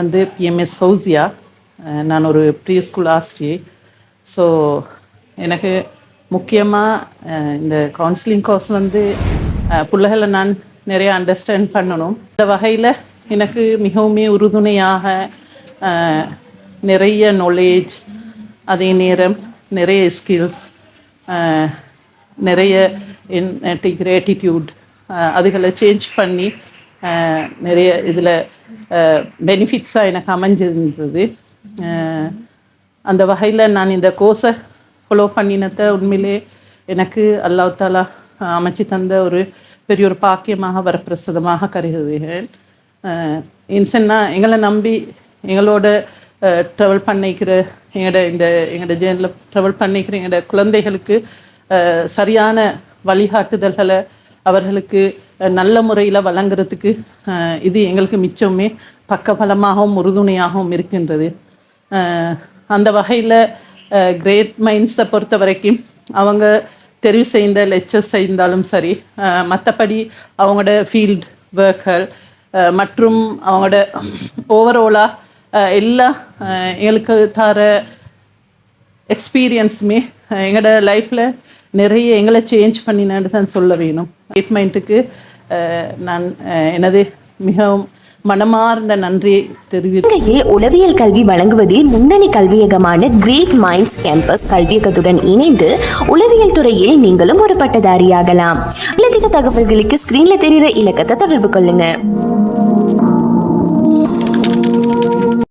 வந்து பிஎம்எஸ் ஃபௌசியா நான் ஒரு ப்ரீ ஸ்கூல் ஆசிரியை. ஸோ எனக்கு முக்கியமாக இந்த கவுன்சிலிங் கோர்ஸ் வந்து பிள்ளைகளை நான் நிறைய அண்டர்ஸ்டாண்ட் பண்ணணும். இந்த வகையில் எனக்கு மிகவும் உறுதுணையாக நிறைய நாலேஜ் அதே நேரம் நிறைய ஸ்கில்ஸ் நிறைய கிரேட்டிடியூட் uh, அதுகளை சேஞ்ச் பண்ணி நிறைய இதில் பெனிஃபிட்ஸாக எனக்கு அமைஞ்சிருந்தது. அந்த வகையில் நான் இந்த கோர்ஸை ஃபாலோ பண்ணினத உண்மையிலே எனக்கு அல்லாஹ் தாலா அமைச்சு தந்த ஒரு பெரிய ஒரு பாக்கியமாக வரப்பிரசதமாக கருதுகிறேன். இன்சன்னா எங்களை நம்பி எங்களோட ட்ராவல் பண்ணிக்கிற எங்களோட இந்த எங்களோட ஜேர்னில் ட்ராவல் பண்ணிக்கிற எங்களோட குழந்தைகளுக்கு சரியான வழிகாட்டுதல்களை அவர்களுக்கு நல்ல முறையில் வழங்குறதுக்கு இது எங்களுக்கு மிச்சமே பக்கபலமாகவும் உறுதுணையாகவும் இருக்கின்றது. அந்த வகையில் கிரேட் மைண்ட்ஸை பொறுத்த வரைக்கும் அவங்க தெரிவு செய்த லெக்சர்ஸ் செய்தாலும் சரி மற்றபடி அவங்களோட ஃபீல்ட் ஒர்க்குகள் மற்றும் அவங்களோட ஓவராலாக எல்லா எங்களுக்கு தர எக்ஸ்பீரியன்ஸுமே எங்களோட லைஃப்பில் நிறைய எங்களை சேஞ்ச் பண்ணினான்னு தான் சொல்ல வேணும். ட்ரீட்மெண்ட்டுக்கு நான் எனது மிகவும் மனமார்ந்த நன்றியை தெரிவி உளவியல் கல்வி வழங்குவதில் முன்னணி கல்வியகமான கிரேட் மைண்ட்ஸ் கேம்பஸ் கல்வியகத்துடன் இணைந்து உளவியல் துறையில் நீங்களும் ஒரு பட்டதாரியாகலாம் மேலதிக தகவல்களுக்கு ஸ்கிரீன்ல தெரிகிற இலக்கத்தை தொடர்பு கொள்ளுங்க.